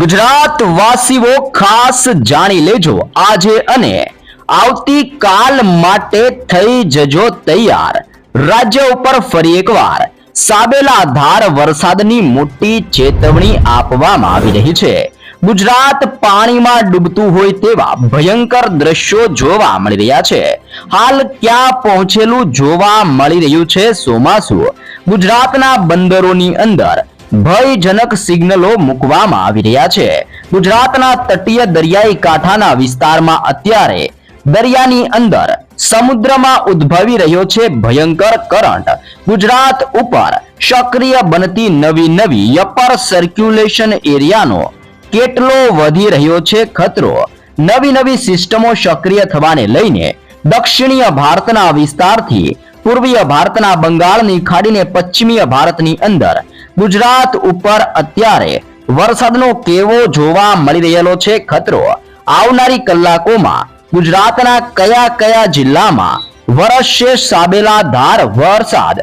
ગુજરાત વાસીઓ ખાસ જાણી લેજો આજે અને આવતીકાલ માટે થઈ જજો તૈયાર. રાજ્ય ઉપર ફરી એકવાર સાબેલા ધાર વરસાદની મોટી ચેતવણી આપવામાં આવી રહી છે. ગુજરાત પાણીમાં ડૂબતું હોય તેવા ભયંકર દ્રશ્યો જોવા મળી રહ્યા છે. હાલ ક્યાં પહોંચેલું જોવા મળી રહ્યું છે ચોમાસું ગુજરાતના બંદરોની અંદર ભયજનક સિગ્નલો મૂકવામાં આવી રહ્યા છે. ગુજરાતના તટીય દરિયાઈ કાંઠાના વિસ્તારમાં અત્યારે દરિયાની અંદર સમુદ્રમાં ઉદ્ભવી રહ્યો છે ભયંકર કરંટ. ગુજરાત ઉપર સક્રિય બનતી નવી નવી અપર સર્ક્યુલેશન એરિયાનો કેટલો વધી રહ્યો છે ખતરો? નવી નવી સિસ્ટમો સક્રિય થવાને લઈને દક્ષિણીય ભારતના વિસ્તારથી પૂર્વીય ભારતના બંગાળની ખાડીને પશ્ચિમીય ભારતની અંદર ગુજરાત ઉપર અત્યારે વરસાદનો કેવો જોવા મળી રહેલો છે ખતરો? આવનારી કલાકોમાં ગુજરાતના કયા કયા જિલ્લામાં વરસશે સાબેલા ધાર વરસાદ?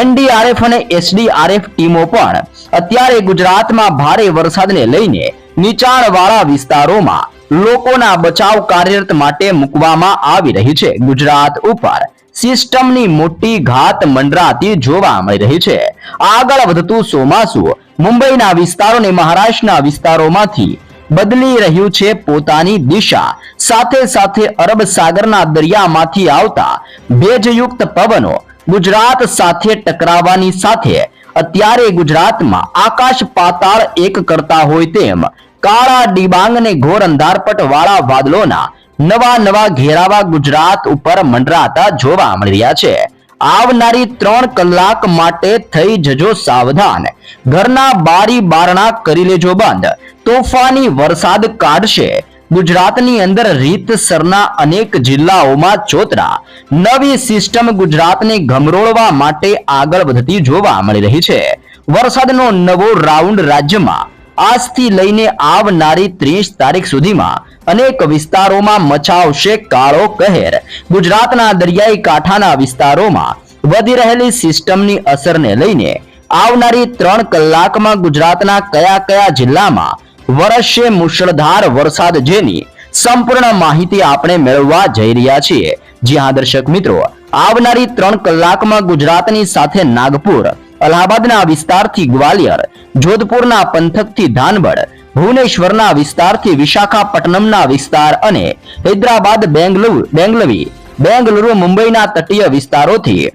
એનડીઆરએફ અને એસડીઆરએફ ટીમો પણ અત્યારે ગુજરાતમાં ભારે વરસાદને લઈને નીચાણવાળા વિસ્તારોમાં લોકોના બચાવ કાર્યરત માટે મૂકવામાં આવી રહી છે. ગુજરાત ઉપર સિસ્ટમની મોટી ઘાત મંડરાતી જોવા મળી રહી છે. આગળ વધતું ચોમાસું મુંબઈના વિસ્તારો અને મહારાષ્ટ્રના વિસ્તારોમાંથી બદલી રહ્યું છે પોતાની દિશા. સાથે સાથે અરબ સાગરના દરિયામાંથી આવતા ભેજયુક્ત પવનો ગુજરાત સાથે ટકરાવવાની સાથે અત્યારે ગુજરાતમાં આકાશ પાતાળ એક કરતા હોય તેમ કાળા ડિબાંગ ને ઘોર અંધારપટ વાળા વાદળોના નવા નવા ઘેરાવા ગુજરાત ઉપર મંડરાતા જોવા મળી રહ્યા છે. આવનારી ત્રણ કલાક માટે થઈ જજો સાવધાન. ઘરના બારી બારણા કરી લેજો બંધ. તોફાની વરસાદ કાઢશે. ગુજરાતની અંદર રીતસરના અનેક જિલ્લાઓમાં ચોતરા. નવી સિસ્ટમ ગુજરાતને ગમરોળવા માટે આગળ વધતી જોવા મળી રહી છે. વરસાદનો નવો રાઉન્ડ રાજ્યમાં આજથી લઈને આવનારી ત્રીસ તારીખ સુધીમાં અનેક વિસ્તારોમાં મચાવશે કાળો કહેર. ગુજરાતના દરિયાઈ કાંઠાના વિસ્તારોમાં વધી રહેલી સિસ્ટમની અસરને લઈને આવનારી ત્રણ કલાકમાં ગુજરાતના કયા કયા જિલ્લામાં વરસશે મુશળધાર વરસાદ જેની સંપૂર્ણ માહિતી આપણે મેળવવા જઈ રહ્યા છીએ. જી હા, દર્શક મિત્રો, આવનારી ત્રણ કલાકમાં ગુજરાતની સાથે નાગપુર, અલ્હાબાદના વિસ્તારથી ગ્વાલિયર જોધપુરના પંથકથી ધાનબડ ભુવનેશ્વરના વિસ્તારથી વિશાખાપટ્ટનમના વિસ્તાર અને હૈદરાબાદ, બેંગલુરુ, બેંગલવી, બેંગલુરુ, મુંબઈના તટીય વિસ્તારોથી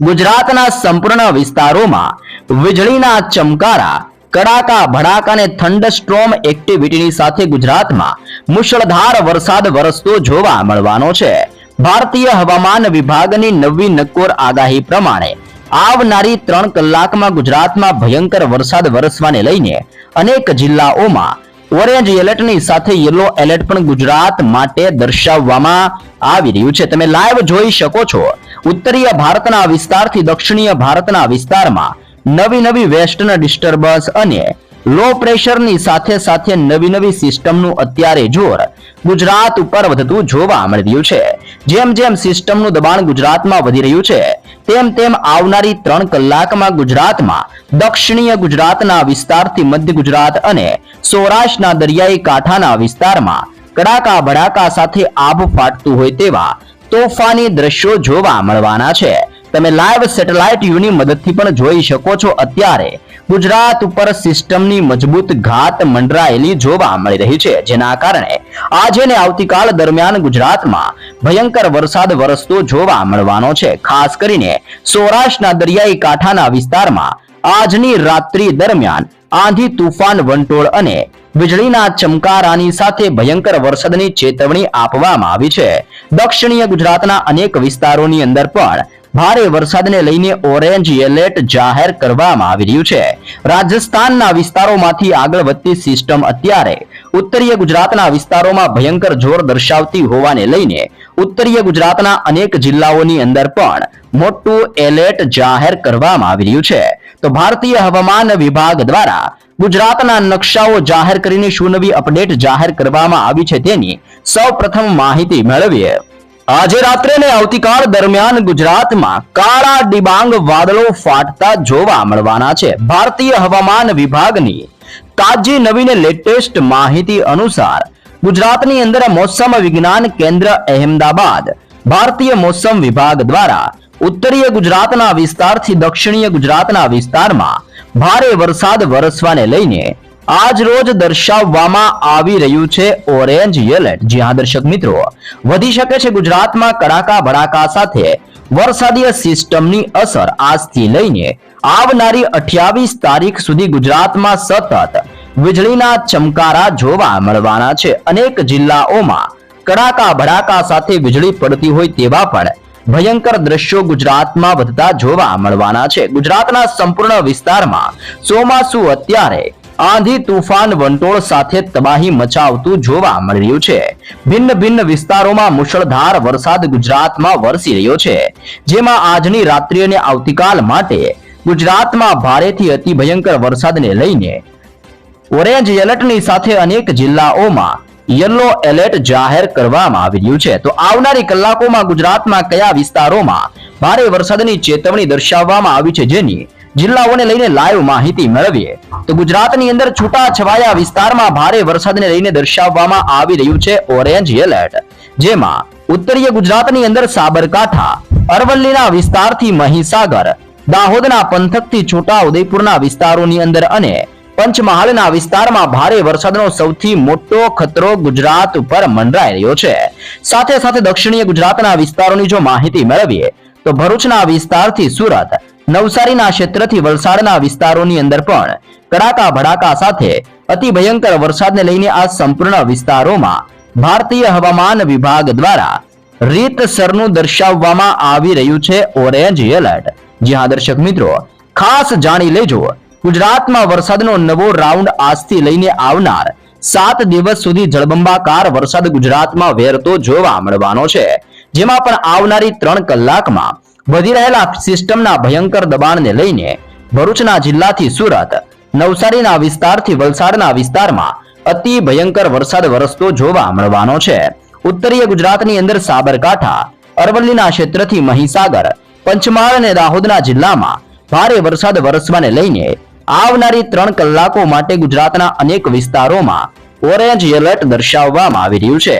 ગુજરાતના સંપૂર્ણ વિસ્તારોમાં વીજળીના ચમકારા, કડાકા, ભડાકા અને થંડરસ્ટ્રોમ એક્ટિવિટીની સાથે ગુજરાતમાં મુશળધાર વરસાદ વરસતો જોવા મળવાનો છે. ભારતીય હવામાન વિભાગની નવી નક્કોર આગાહી પ્રમાણે આવનારી ત્રણ કલાકમાં ગુજરાતમાં ભયંકર વરસાદ વરસવાને લઈને અનેક જિલ્લાઓમાં ઓરેન્જ એલર્ટની સાથે યલો એલર્ટ પણ ગુજરાત માટે દર્શાવવામાં આવી રહ્યું છે. તમે લાઈવ જોઈ શકો છો. ઉત્તરીય ભારતના વિસ્તારથી દક્ષિણીય ભારતના વિસ્તારમાં નવી નવી વેસ્ટર્ન ડિસ્ટર્બન્સ અને લો પ્રેશરની સાથે સાથે નવી નવી સિસ્ટમનું અત્યારે જોર ગુજરાત ઉપર વધતું જોવા મળી રહ્યું છે. જેમ જેમ સિસ્ટમનું દબાણ ગુજરાતમાં વધી રહ્યું છે તેમ તેમ આવનારી ત્રણ કલાકમાં ગુજરાતમાં દક્ષિણીય ગુજરાતના વિસ્તારથી મધ્ય ગુજરાત અને સૌરાષ્ટ્રના દરિયાઈ કાંઠાના વિસ્તારમાં કડાકા ભડાકા સાથે આભ ફાટતું હોય તેવા તોફાની દ્રશ્યો જોવા મળવાના છે. તમે લાઈવ સેટેલાઇટ યુની મદદથી પણ જોઈ શકો છો અત્યારે. ગુજરાત ઉપર સિસ્ટમની મજબૂત ઘાત મંડરાયેલી જોવા મળી રહી છે. જેના કારણે આજે ને આવતીકાલ દરમિયાન ગુજરાતમાં ભયંકર વરસાદ વરસતો જોવા મળવાનો છે. ખાસ કરીને સૌરાષ્ટ્રના દરિયાઈ કાંઠાના વિસ્તારમાં આજની રાત્રિ દરમિયાન આંધી તુફાન વંટોળ અને વીજળીના ચમકારાની સાથે ભયંકર વરસાદની ચેતવણી આપવામાં આવી છે. દક્ષિણીય ગુજરાતના અનેક વિસ્તારોની અંદર પણ ભારે વરસાદને લઈને ઓરેન્જ એલર્ટ જાહેર કરવામાં આવી રહ્યું છે. રાજસ્થાનના વિસ્તારોમાંથી આગળ વધતી સિસ્ટમ અત્યારે ઉત્તરીય ગુજરાતના વિસ્તારોમાં ભયંકર જોર દર્શાવતી હોવાને લઈને ઉત્તરીય ગુજરાતના અનેક જિલ્લાઓની અંદર પણ મોટું એલર્ટ જાહેર કરવામાં આવી રહ્યું છે. તો ભારતીય હવામાન વિભાગ દ્વારા ગુજરાતના નકશાઓ જાહેર કરીને શું નવી અપડેટ જાહેર કરવામાં આવી છે તેની સૌ પ્રથમ માહિતી મેળવીએ. આજે રાત્રે ને આવતીકાલ દરમિયાન ગુજરાતમાં કાળા ડિબાંગ વાદળો ફાટતા જોવા મળવાના છે. ભારતીય હવામાન વિભાગની તાજી નવીને લેટેસ્ટ માહિતી અનુસાર ગુજરાતની અંદર મોસમ વિજ્ઞાન કેન્દ્ર અહેમદાબાદ, ભારતીય મોસમ વિભાગ દ્વારા ઉત્તરીય ગુજરાતના વિસ્તારથી દક્ષિણીય ગુજરાતના વિસ્તારમાં ભારે વરસાદ વરસવાને લઈને આજ રોજ દર્શાવવામાં આવી રહ્યું છે ઓરેન્જ એલર્ટ જ્યાં દર્શક મિત્રો, વધી શકે છે ગુજરાતમાં કડાકા ભડાકા સાથે વરસાદીય સિસ્ટમની અસર. આજથી લઈને આવનારી અઠ્યાવીસ તારીખ સુધી ગુજરાતમાં સતત વીજળીના ચમકારા જોવા મળવાના છે. અનેક જિલ્લાઓમાં કડાકા ભડાકા સાથે વીજળી પડતી હોય તેવા પણ ભયંકર દ્રશ્યો ગુજરાતમાં વધતા જોવા મળવાના છે. ગુજરાતના સંપૂર્ણ વિસ્તારમાં ચોમાસુ અત્યારે આંધી તુફાન વંટોળ સાથે તબાહી મચાવતું જોવા મળી રહ્યું છે. ભિન્ન ભિન્ન વિસ્તારોમાં મુશળધાર વરસાદ ગુજરાતમાં વરસી રહ્યો છે. જેમાં આજની રાત્રિ અને આવતીકાલ માટે ગુજરાતમાં ભારેથી અતિ ભયંકર વરસાદને લઈને ઓરેન્જ એલર્ટની સાથે અનેક જિલ્લાઓમાં યલો એલર્ટ જાહેર કરવામાં આવી રહ્યું છે. તો આવનારી કલાકોમાં ગુજરાતમાં કયા વિસ્તારોમાં ભારે વરસાદની ચેતવણી દર્શાવવામાં આવી છે જેની જિલ્લાઓને લઈને લાઈવ માહિતી મેળવીએ. તો ગુજરાતની અંદર છૂટા છવાયા વિસ્તારમાં ભારે વરસાદને લઈને દર્શાવવામાં આવી રહ્યું છે ઓરેન્જ એલર્ટ. જેમાં ઉત્તરીય ગુજરાતની અંદર સાબરકાંઠા, અરવલ્લીના વિસ્તારથી મહીસાગર, દાહોદના પંથકથી છોટા ઉદયપુરના વિસ્તારોની અંદર અને પંચમહાલના વિસ્તારમાં ભારે વરસાદનો સૌથી મોટો ખતરો ગુજરાત ઉપર મંડરાઈ રહ્યો છે. સાથે સાથે દક્ષિણીય ગુજરાતના વિસ્તારોની જો માહિતી મેળવીએ, તો ભરૂચના વિસ્તારથી સુરત નવસારીના ક્ષેત્રથી વલસાડના વિસ્તારોની અંદર પણ કડાકા ભડાકા સાથે અતિ ભયંકર વરસાદને લઈને આ સંપૂર્ણ વિસ્તારોમાં ભારતીય હવામાન વિભાગ દ્વારા રીતસરનું દર્શાવવામાં આવી રહ્યું છે ઓરેન્જ એલર્ટ. જ્યાં દર્શક મિત્રો, ખાસ જાણી લેજો, ગુજરાતમાં વરસાદનો નવો રાઉન્ડ આજથી લઈને આવનાર સાત દિવસ સુધી જળબંબાકાર વરસાદ ગુજરાતમાં વેરતો જોવા મળવાનો છે. જેમાં પણ આવનારી ત્રણ કલાકમાં વધી રહેલા સિસ્ટમના ભયંકર દબાણને લઈને ભરૂચના જિલ્લાથી સુરત, નવસારીના વિસ્તારથી વલસાડના વિસ્તારમાં અતિ ભયંકર વરસાદ વરસતો જોવા મળવાનો છે. ઉત્તરીય ગુજરાતની અંદર સાબરકાંઠા, અરવલ્લીના ક્ષેત્રથી મહીસાગર, પંચમહાલ અને દાહોદના જિલ્લામાં ભારે વરસાદ વરસવાને લઈને આવનારી ત્રણ કલાકો માટે ગુજરાતના અનેક વિસ્તારોમાં ઓરેન્જ એલર્ટ દર્શાવવામાં આવી રહ્યું છે.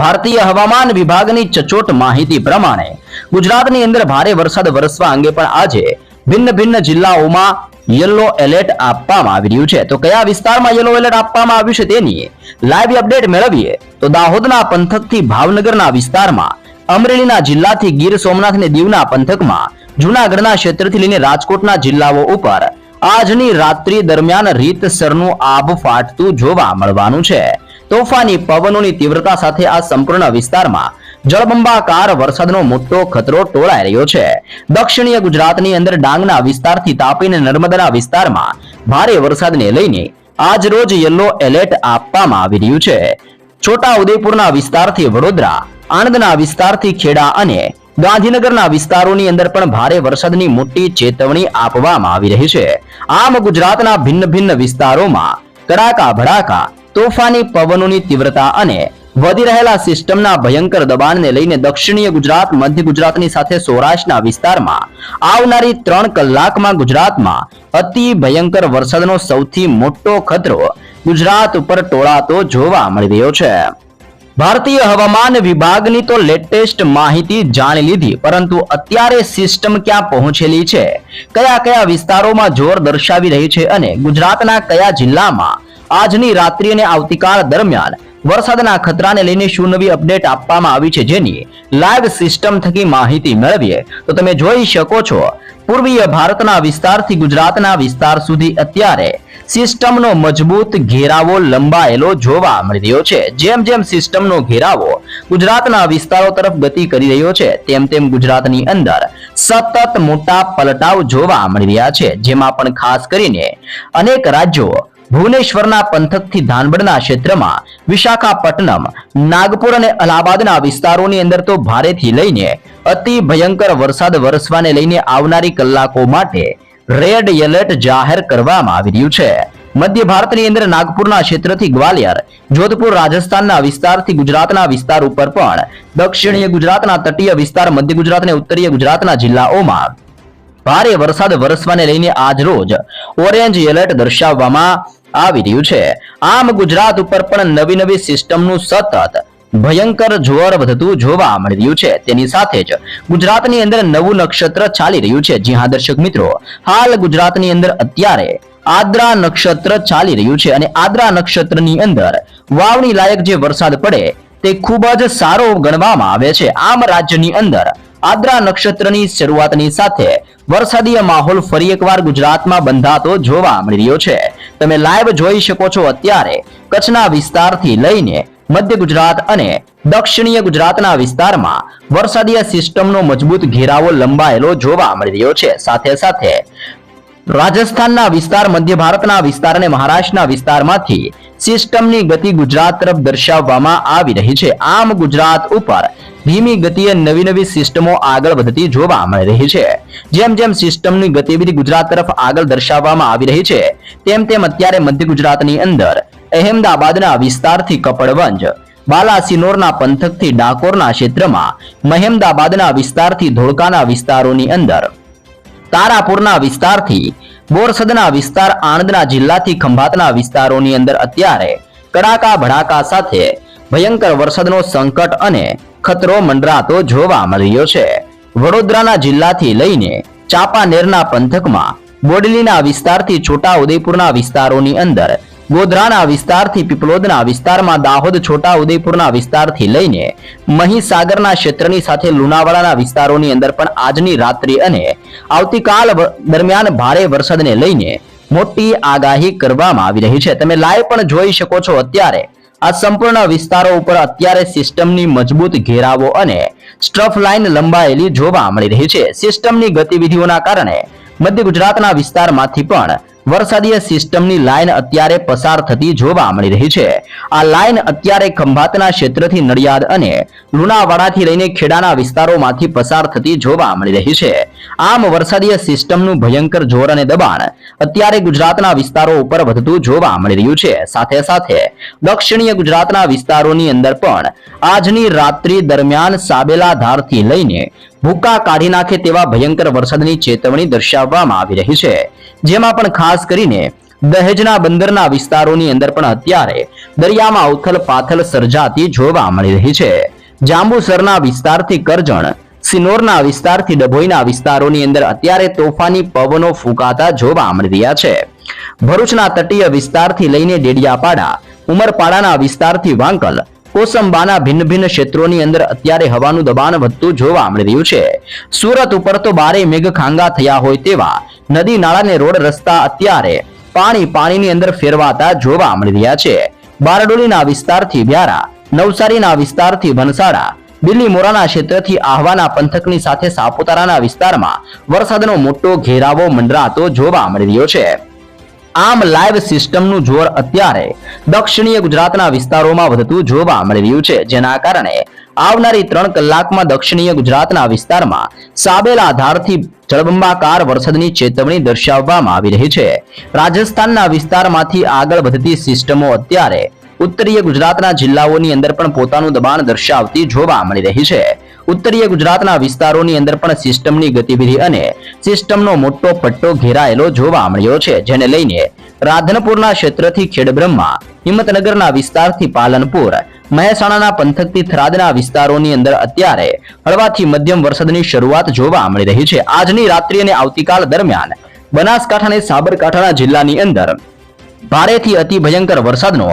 ભારતીય હવામાન વિભાગની ચચોટ માહિતી પ્રમાણે ગુજરાતની અંદર ભારે વરસાદ વરસવા અંગે પણ આજે ભિન્ન ભિન્ન જિલ્લાઓમાં યલો એલર્ટ આપવામાં આવી રહ્યું છે. તો કયા વિસ્તારમાં યલો એલર્ટ આપવામાં આવ્યું છે તેની લાઈવ અપડેટ મેળવીએ. તો દાહોદના પંથકથી ભાવનગરના વિસ્તારમાં, અમરેલીના જિલ્લાથી ગીર સોમનાથ અને દીવના પંથકમાં, જૂનાગઢના ક્ષેત્રથી લઈને રાજકોટના જિલ્લાઓ ઉપર આજની રાત્રિ દરમિયાન રીતસરનું આબ ફાટતું જોવા મળવાનું છે. તોફાની પવનોની તીવ્રતા સાથે આ સંપૂર્ણ વિસ્તારમાં જળબંબાકાર વરસાદનો મોટો ખતરો ટોળાઈ રહ્યો છે. દક્ષિણીય ગુજરાતની અંદર ડાંગના વિસ્તારથી તાપીને નર્મદાના વિસ્તારમાં ભારે વરસાદને લઈને આજ યલો એલર્ટ આપવામાં આવી રહ્યું છે. છોટા વિસ્તારથી વડોદરા, આણંદના વિસ્તારથી ખેડા અને ગાંધીનગરના વિસ્તારોની અંદર પણ ભારે વરસાદની મોટી ચેતવણી આપવામાં આવી રહી છે. આમ ગુજરાતના ભિન્ન ભિન્ન વિસ્તારોમાં કડાકા ભડાકા તોફાની પવનોની તીવ્રતા અને વધી રહેલા સિસ્ટમના ભયંકર દબાણને લઈને દક્ષિણીય ગુજરાત, મધ્ય ગુજરાતની સાથે સૌરાષ્ટ્રના વિસ્તારમાં આવનારી ત્રણ કલાકમાં ગુજરાતમાં અતિ ભયંકર વરસાદનો સૌથી મોટો ખતરો ગુજરાત ઉપર ટોળાતો જોવા મળી રહ્યો છે. ભારતીય હવામાન વિભાગની તો લેટેસ્ટ માહિતી જાણી લીધી, પરંતુ અત્યારે સિસ્ટમ ક્યાં પહોંચેલી છે? કયા કયા વિસ્તારોમાં જોર દર્શાવી રહી છે અને ગુજરાતના કયા જિલ્લામાં આજની રાત્રિ અને આવતીકાલ દરમિયાન વરસાદના ખતરાને લઈને શું નવી અપડેટ આપવામાં આવી છે જેની લાઈવ સિસ્ટમ થકી માહિતી મેળવીએ તો તમે જોઈ શકો છો, પૂર્વીય ભારતના વિસ્તારથી ગુજરાતના વિસ્તાર સુધી અત્યારે સિસ્ટમનો મજબૂત ઘેરાવો લંબાયેલો જોવા મળી રહ્યો છે. જેમ જેમ સિસ્ટમનો ઘેરાવો ગુજરાતના વિસ્તારો તરફ ગતિ કરી રહ્યો છે, તેમ તેમ ગુજરાતની અંદર સતત મોટા પલટાવ જોવા મળી રહ્યા છે. જેમાં પણ ખાસ કરીને અનેક રાજ્યો ભુવનેશ્વરના પંથકથી ધાનબડના ક્ષેત્રમાં વિશાખાપટ્ટનમ, નાગપુર અને અલ્હાબાદના વિસ્તારોની અંદર તો ભારેથી લઈને અતિ ભયંકર વરસાદ વરસવાને લઈને આવનારી કલાકો માટે રેડ એલર્ટ જાહેર કરવામાં આવી રહ્યું છે. મધ્ય ભારતની અંદર નાગપુરના ક્ષેત્રથી ગ્વાલિયર, જોધપુર રાજસ્થાનના વિસ્તારથી ગુજરાતના વિસ્તાર ઉપર પણ દક્ષિણીય ગુજરાતના તટીય વિસ્તાર, મધ્ય ગુજરાત અને ઉત્તરીય ગુજરાતના જિલ્લાઓમાં ભારે વરસાદ વરસવાને લઈને આજ રોજ ઓરેન્જ એલર્ટ દર્શાવવામાં આવી રહ્યું છે. આમ ગુજરાત ઉપર પણ નવી નવી સિસ્ટમનું સતત ભયંકર જોર વધતું જોવા મળી રહ્યું છે. તેની સાથે જ ગુજરાતની અંદર નવું નક્ષત્ર ચાલી રહ્યું છે. જી હા, દર્શક મિત્રો, હાલ ગુજરાતની અંદર અત્યારે આદ્રા નક્ષત્ર ચાલી રહ્યું છે અને આદ્રા નક્ષત્રની અંદર વાવણી લાયક જે વરસાદ પડે તે ખૂબ જ સારો ગણવામાં આવે છે. આમ રાજ્યની અંદર આદ્રા નક્ષત્રની શરૂઆતની સાથે વરસાદીય માહોલ ફરી એકવાર ગુજરાતમાં બંધાતો જોવા મળી રહ્યો છે. તમે લાઈવ જોઈ શકો છો અત્યારે કચ્છના વિસ્તારથી લઈને મધ્ય ગુજરાત અને દક્ષિણીય ગુજરાતના વિસ્તારમાં વરસાદીય સિસ્ટમનો મજબૂત ઘેરાવો લંબાયેલો જોવા મળી રહ્યો છે. સાથે સાથે રાજસ્થાનના વિસ્તાર, મધ્ય ભારતના વિસ્તાર અને મહારાષ્ટ્રના વિસ્તારમાંથી સિસ્ટમની ગતિ ગુજરાત તરફ દર્શાવવામાં આવી રહી છે. આમ ગુજરાત ઉપર ધીમી ગતિએ નવી નવી સિસ્ટમો આગળ વધતી જોવા મળી રહી છે. જેમ જેમ સિસ્ટમની ગતિવિધિ ગુજરાત તરફ આગળ દર્શાવવામાં આવી રહી છે, તેમ તેમ અત્યારે મધ્ય ગુજરાતની અંદર અહેમદાબાદના વિસ્તારથી કપડવંજ, બાલાસિનોરના પંથકથી ડાકોરના ક્ષેત્રમાં, મહેમદાબાદના વિસ્તારથી ધોળકાના વિસ્તારોની અંદર, તારાપુરના વિસ્તારથી બોરસદના વિસ્તાર, આણંદના જિલ્લાથી ખંભાતના વિસ્તારોની અંદર અત્યારે કડાકા ભડાકા સાથે ભયંકર વરસાદનો સંકટ અને ખતરો મંડરાતો જોવા મળ્યો છે. વડોદરાના જિલ્લાથી લઈને ચાપાનેરના પંથકમાં, બોડલીના વિસ્તારથી છોટા ઉદયપુરના વિસ્તારોની અંદર, ગોધરાના વિસ્તારથી પીપલોદના વિસ્તારમાં, દાહોદ છોટા ઉદયપુરના વિસ્તારથી લઈને મહીસાગરના ક્ષેત્રની સાથે લુણાવાડાના વિસ્તારોની અંદર પણ આજની રાત્રિ અને આવતીકાલ દરમિયાન ભારે વરસાદને લઈને મોટી આગાહી કરવામાં આવી રહી છે. તમે લાઈવ પણ જોઈ શકો છો અત્યારે. આ સંપૂર્ણ વિસ્તારો ઉપર અત્યારે સિસ્ટમની મજબૂત ઘેરાવો અને સ્ટ્રફ લાઇન લંબાયેલી જોવા મળી રહી છે. સિસ્ટમની ગતિવિધિઓના કારણે મધ્ય ગુજરાતના વિસ્તારમાંથી પણ વરસાદીય સિસ્ટમની લાઇન અત્યારે પસાર થતી જોવા મળી રહી છે. આ લાઇન અત્યારે ખંભાતના ક્ષેત્રથી નડિયાદ અને લુણાવાડાથી લઈને ખેડાના વિસ્તારોમાંથી પસાર થતી જોવા મળી રહી છે. આમ વરસાદીય સિસ્ટમનું ભયંકર જોર અને દબાણ અત્યારે ગુજરાતના વિસ્તારો ઉપર વધતું જોવા મળી રહ્યું છે. સાથે સાથે દક્ષિણીય ગુજરાતના વિસ્તારોની અંદર પણ આજની રાત્રિ દરમિયાન સાબેલા ધારથી લઈને ભૂકા કાઢી નાખે તેવા ભયંકર વરસાદની ચેતવણી દર્શાવવામાં આવી રહી છે. જેમાં પણ ખાસ કરીને દહેજના બંદરના વિસ્તારોની અંદર પણ અત્યારે દરિયામાં ઉથલ પાથલ સર્જાતી જોવા મળી રહી છે. જાંબુસરના વિસ્તારથી કરજણ, સિનોરના વિસ્તારથી ડભોઈના વિસ્તારોની અંદર અત્યારે તોફાની પવનો ફૂંકાતા જોવા મળી રહ્યા છે. ભરૂચના તટીય વિસ્તારથી લઈને ડેડિયાપાડા, ઉમરપાડાના વિસ્તારથી વાંકલ કોસંબાના ભિન્ન ભિન્ન ક્ષેત્રોની અંદર અત્યારે હવાનું દબાણ વધતું જોવા મળી રહ્યું છે. સુરત ઉપર તો બારે મેઘ ખાંગા થયા હોય તેવા નદી નાળાને રોડ રસ્તા અત્યારે પાણી પાણીની અંદર ફેરવાતા જોવા મળી રહ્યા છે. બારડોલીના વિસ્તારથી વ્યારા, નવસારીના વિસ્તારથી ભનસાડા દિલ્હી મોરાના ક્ષેત્રથી આહવાના પંથકની સાથે સાપુતારાના વિસ્તારમાં વરસાદનો મોટો ઘેરાવો મંડરાતો જોવા મળી રહ્યો છે. આમ લાઈવ સિસ્ટમનું જોર અત્યારે દક્ષિણીય ગુજરાતના વિસ્તારોમાં વધતું જોવા મળી રહ્યું છે. જેના કારણે આવનારી ત્રણ કલાકમાં દક્ષિણીય ગુજરાતના વિસ્તારમાં સાબેલા આધારથી જળબંબાકાર વરસાદની ચેતવણી દર્શાવવામાં આવી રહી છે. રાજસ્થાનના વિસ્તારમાંથી આગળ વધતી સિસ્ટમો અત્યારે ઉત્તરીય ગુજરાતના જિલ્લાઓની અંદર પણ પોતાનું દબાણ દર્શાવતી જોવા મળી રહી છે. ઉત્તરીય ગુજરાતના વિસ્તારોની અંદર પણ સિસ્ટમની ગતિવિધિ અને સિસ્ટમનો મોટો પટ્ટો ઘેરાયેલો જોવા મળ્યો છે, જેને લઈને રાધનપુરના ક્ષેત્રથી ખેડબ્રહ્મા, હિંમતનગરના વિસ્તારથી પાલનપુર, મહેસાણાના પંથકથી થરાદના વિસ્તારોની અંદર અત્યારે હળવાથી મધ્યમ વરસાદની શરૂઆત જોવા મળી રહી છે. આજની રાત્રિ અને આવતીકાલ દરમિયાન બનાસકાંઠા અને સાબરકાંઠાના જિલ્લાની અંદર ભારેથી અતિ ભયંકર વરસાદનો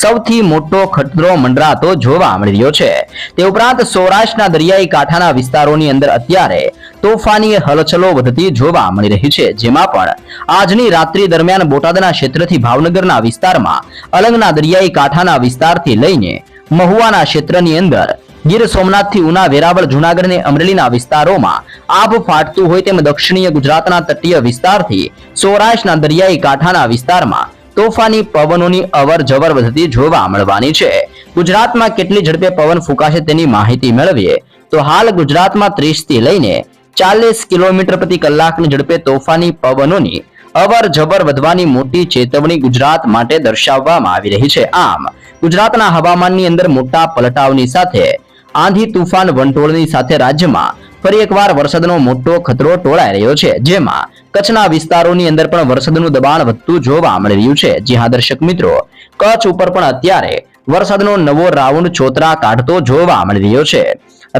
સૌથી મોટો ખતરો મંડરાતો જોવા મળી રહ્યો છે. તે ઉપરાંત સૌરાષ્ટ્રના દરિયાઈ કાંઠાના વિસ્તારોની અંદર અત્યારે તોફાની હલચલો વધતી જોવા મળી રહી છે, જેમાં પણ આજની રાત્રિ દરમિયાન બોટાદના ક્ષેત્રથી ભાવનગરના વિસ્તારમાં અલંગના દરિયાઈ કાંઠાના વિસ્તારથી લઈને મહુવાના ક્ષેત્રની અંદર ગીર સોમનાથથી ઉના, વેરાવળ, જુનાગઢ અને અમરેલીના વિસ્તારોમાં આભ ફાટતું હોય તેમ દક્ષિણીય ગુજરાતના તટીય વિસ્તારથી સૌરાષ્ટ્રના દરિયાઈ કાંઠાના વિસ્તારમાં તોફાની પવનોની અવર જવર વધતી જોવા મળવાની છે. ગુજરાતમાં કેટલી ઝડપે પવન ફૂંકાશે તેની માહિતી મેળવીએ. તો હાલ ગુજરાતમાં 30 થી લઈને ચાલીસ કિલોમીટર પ્રતિ કલાકની ઝડપે તોફાની પવનોની અવર જબર વધવાની મોટી ચેતવણી ગુજરાત માટે દર્શાવવામાં આવી રહી છે. આમ, ગુજરાતના હવામાનની અંદર મોટા પલટાવની સાથે આંધી તુફાન વંટોળની સાથે રાજ્યમાં ફરી એકવાર વરસાદનો મોટો ખતરો ટોળાઈ રહ્યો છે. જેમાં કચ્છના વિસ્તારોની અંદર પણ વરસાદનું દબાણ વધતું જોવા મળી રહ્યું છે. જી હા, દર્શક મિત્રો, કચ્છ ઉપર પણ અત્યારે વરસાદનો નવો રાઉન્ડ છોતરા કાઢતો જોવા મળી રહ્યો છે.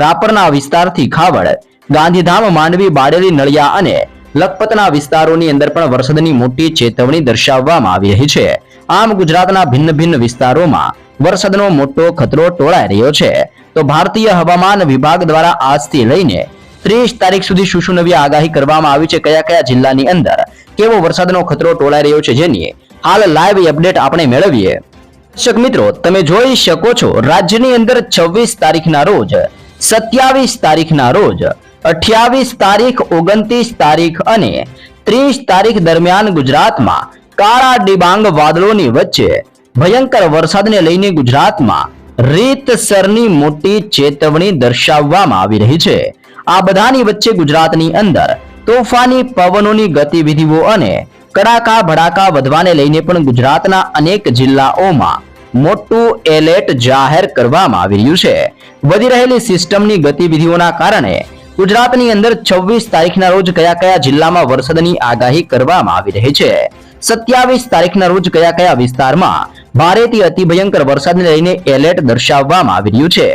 રાપરના વિસ્તારથી ખાવડ, ગાંધીધામ, માંડવી, બાડેલી, નળિયા અને લખપતના વિસ્તારોની અંદર પણ વરસાદની મોટી ચેતવણી દર્શાવવામાં આવી રહી છે. આમ ગુજરાતના ભિન્ન ભિન્ન વિસ્તારોમાં વરસાદનો મોટો ખતરો ટોળાઈ રહ્યો છે. તો ભારતીય હવામાન વિભાગ દ્વારા આજથી લઈને ત્રીસ તારીખ સુધી શું આગાહી કરવામાં આવી છે કયા કયા જિલ્લાની અંદર? કેવો વરસાદનો ખતરો ટોળાઈ રહ્યો છે જેની? હાલ લાઈવ અપડેટ આપણે મેળવીએ. દર્શક મિત્રો, તમે જોઈ શકો છો, રાજ્યની અંદર છવ્વીસ તારીખના રોજ, સત્યાવીસ તારીખના રોજ, અઠ્યાવીસ તારીખ, ઓગણત્રીસ તારીખ અને ત્રીસ તારીખ દરમિયાન ગુજરાતમાં કાળા ડિબાંગ વાદળોની વચ્ચે ભયંકર વરસાદને લઈને ગુજરાતમાં રીતસરની મોટી ચેતવણી દર્શાવવામાં આવી રહી છે. આ બધાની વચ્ચે ગુજરાતની અંદર તોફાની પવનોની ગતિવિધિઓ અને કડાકા ભડાકા વધવાને લઈને પણ ગુજરાતના અનેક જિલ્લાઓમાં મોટું એલર્ટ જાહેર કરવામાં આવી રહ્યું છે. વધી રહેલી સિસ્ટમની ગતિવિધિઓના કારણે ગુજરાતની અંદર છવ્વીસ તારીખના રોજ કયા કયા જિલ્લામાં વરસાદની આગાહી કરવામાં આવી રહી છે? સત્યાવીસ તારીખના રોજ કયા કયા વિસ્તારમાં ભારેથી અતિ ભયંકર વરસાદને લઈને એલર્ટ દર્શાવવામાં આવી રહ્યું છે.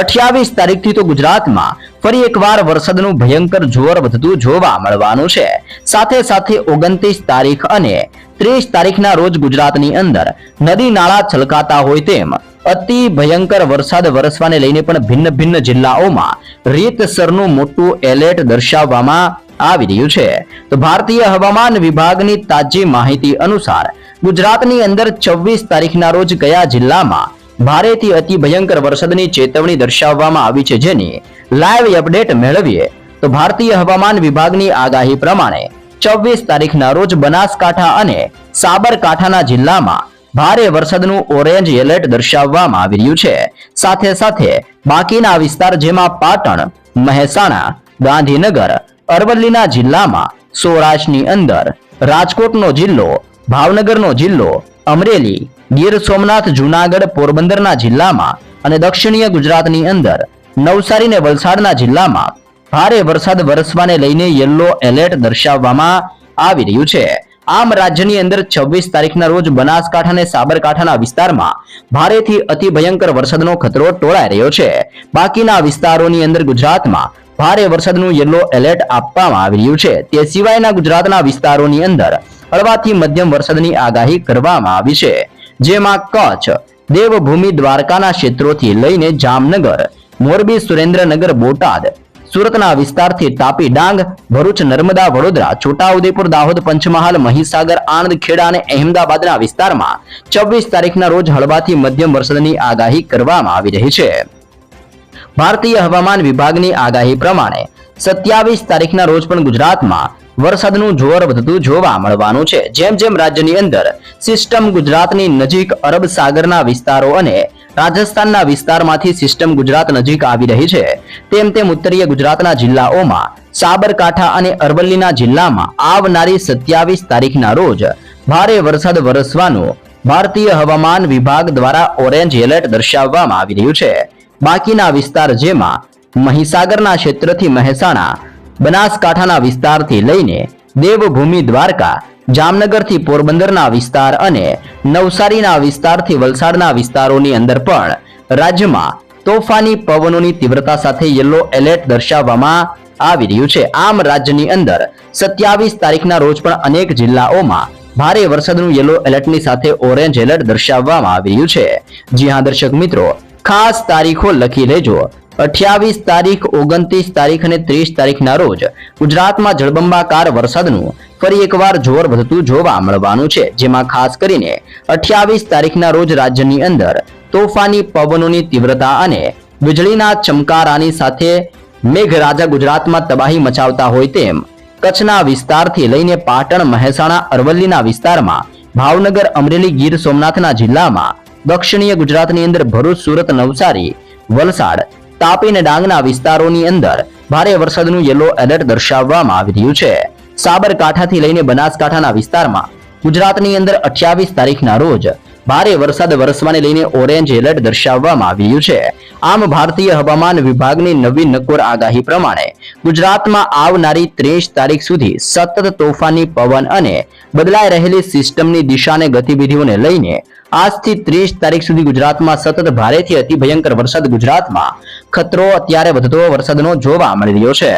અઠ્યાવીસ તારીખથી તો ગુજરાતમાં ફરી એકવાર વરસાદનું ભયંકર જોર વધતું જોવા મળવાનું છે. સાથે સાથે ઓગણત્રીસ તારીખ અને ત્રીસ તારીખના રોજ ગુજરાતની અંદર નદી નાળા છલકાતા હોય તેમ અતિ ભયંકર વરસાદ વરસવાને લઈને પણ ભિન્ન ભિન્ન જિલ્લાઓમાં રીતસરનું મોટું એલર્ટ દર્શાવવામાં આવી રહ્યું છે. તો ભારતીય હવામાન વિભાગની તાજી માહિતી અનુસાર ગુજરાતની અંદર છવ્વીસ તારીખના રોજ કયા જિલ્લામાં ભારેથી અતિ ભયંકર વરસાદની ચેતવણી દર્શાવવામાં આવી છે જેની લાઈવ અપડેટ મેળવીએ, તો ભારતીય હવામાન વિભાગની આગાહી પ્રમાણે છવ્વીસ તારીખના રોજ બનાસકાંઠા અને સાબરકાંઠાના જિલ્લામાં ભારે વરસાદનું ઓરેન્જ એલર્ટ દર્શાવવામાં આવી રહ્યું છે. સાથે સાથે બાકીના વિસ્તાર જેમાં પાટણ, મહેસાણા, ગાંધીનગર, અરવલ્લીના જિલ્લામાં સૌરાષ્ટ્રની અંદર રાજકોટનો જિલ્લો ભાવનગરનો જિલ્લો અમરેલી, ગીર સોમનાથ, જુનાગઢ, પોરબંદરના જિલ્લામાં અને દક્ષિણીય ગુજરાતની અંદર નવસારી ને વલસાડના જિલ્લામાં ભારે વરસાદ વરસવાને લઈને યલો એલર્ટ દર્શાવવામાં આવી રહ્યું છે. આમ રાજ્યની અંદર છવ્વીસ તારીખના રોજ બનાસકાંઠા અને સાબરકાંઠાના વિસ્તારમાં ભારેથી અતિ ભયંકર વરસાદનો ખતરો ટોળાઈ રહ્યો છે. બાકીના વિસ્તારોની અંદર ગુજરાતમાં ભારે વરસાદનું યલો એલર્ટ આપવામાં આવી રહ્યું છે. તે સિવાયના ગુજરાતના વિસ્તારોની અંદર હળવાથી મધ્યમ વરસાદની આગાહી કરવામાં આવી છે. જેમાં કચ્છ, દેવભૂમિ દ્વારકાના ક્ષેત્રોથી લઈને જામનગર, મોરબી સુરેન્દ્રનગર, બોટાદ, સુરતના વિસ્તારથી તાપી ડાંગ ભરૂચ, નર્મદા, વડોદરા, છોટાઉદેપુર, દાહોદ, પંચમહાલ, મહીસાગર આણંદ ખેડા અને અહેમદાબાદના વિસ્તારમાં છવ્વીસ તારીખના રોજ હળવાથી મધ્યમ વરસાદની આગાહી કરવામાં આવી રહી છે. ભારતીય હવામાન વિભાગની આગાહી પ્રમાણે સત્યાવીસ તારીખના રોજ પણ ગુજરાતમાં વરસાદનું જોર વધતું જોવા મળવાનું છે. જેમ જેમ રાજ્યની અંદર સિસ્ટમ ગુજરાતની નજીક અરબ સાગરના વિસ્તારો અને રાજસ્થાનના વિસ્તારમાંથી સિસ્ટમ ગુજરાત નજીક આવી રહી છે, તેમ તેમ ઉત્તરીય ગુજરાતના જિલ્લાઓમાં સાબરકાંઠા અને અરવલ્લીના જિલ્લામાં આવનારી સત્યાવીસ તારીખના રોજ ભારે વરસાદ વરસવાનું ભારતીય હવામાન વિભાગ દ્વારા ઓરેન્જ એલર્ટ દર્શાવવામાં આવી રહ્યું છે. બાકીના વિસ્તાર જેમાં મહીસાગરના ક્ષેત્રથી મહેસાણા બનાસકાંઠાના વિસ્તારથી લઈને દેવભૂમિ દ્વારકા, જામનગરથી પોરબંદરના વિસ્તાર અને નવસારીના વિસ્તારથી વલસાડના વિસ્તારોની અંદર પણ રાજ્યમાં તોફાની પવનોની તીવ્રતા સાથે યલો એલર્ટ દર્શાવવામાં આવી રહ્યું છે. આમ રાજ્યની અંદર સત્યાવીસ તારીખના રોજ પણ અનેક જિલ્લાઓમાં ભારે વરસાદનું યલો એલર્ટની સાથે ઓરેન્જ એલર્ટ દર્શાવવામાં આવી રહ્યું છે. જી હા, દર્શક મિત્રો, ખાસ તારીખો લખી લેજો. અઠ્યાવીસ તારીખ, ઓગણત્રીસ તારીખ અને ત્રીસ તારીખના રોજ ગુજરાતમાં જળબંબાકાર વરસાદનું ફરી એકવાર જોર વધતું જોવા મળવાનું છે. જેમાં ખાસ કરીને અઠ્યાવીસ તારીખના રોજ રાજ્યની અંદર તોફાની પવનોની તીવ્રતા અને વીજળીના ચમકારાની સાથે મેઘરાજા ગુજરાતમાં તબાહી મચાવતા હોય તેમ કચ્છના વિસ્તારથી લઈને પાટણ, મહેસાણા, અરવલ્લીના વિસ્તારમાં ભાવનગર, અમરેલી, ગીર સોમનાથના જિલ્લામાં દક્ષિણીય ગુજરાતની અંદર ભરૂચ, સુરત, નવસારી વલસાડ તાપી અને ડાંગના વિસ્તારોની અંદર ભારે વરસાદનું યલો એલર્ટ દર્શાવવામાં આવી રહ્યું છે. સાબરકાંઠાથી લઈને બનાસકાંઠાના વિસ્તારમાં ગુજરાતની અંદર અઠ્યાવીસ તારીખના રોજ ભારે વરસાદ વરસવાને લઈને ઓરેન્જ એલર્ટ દર્શાવવામાં આવ્યું છે. આમ ભારતીય હવામાન વિભાગની નવી નકોર આગાહી પ્રમાણે ગુજરાતમાં આવનારી ત્રીસ તારીખ સુધી સતત તોફાની પવન અને બદલાઈ રહેલી સિસ્ટમની દિશાને ગતિવિધિઓને લઈને આજથી ત્રીસ તારીખ સુધી ગુજરાતમાં સતત ભારેથી અતિ ભયંકર વરસાદ ગુજરાતમાં ખતરો અત્યારે વધતો વરસાદનો જોવા મળી રહ્યો છે.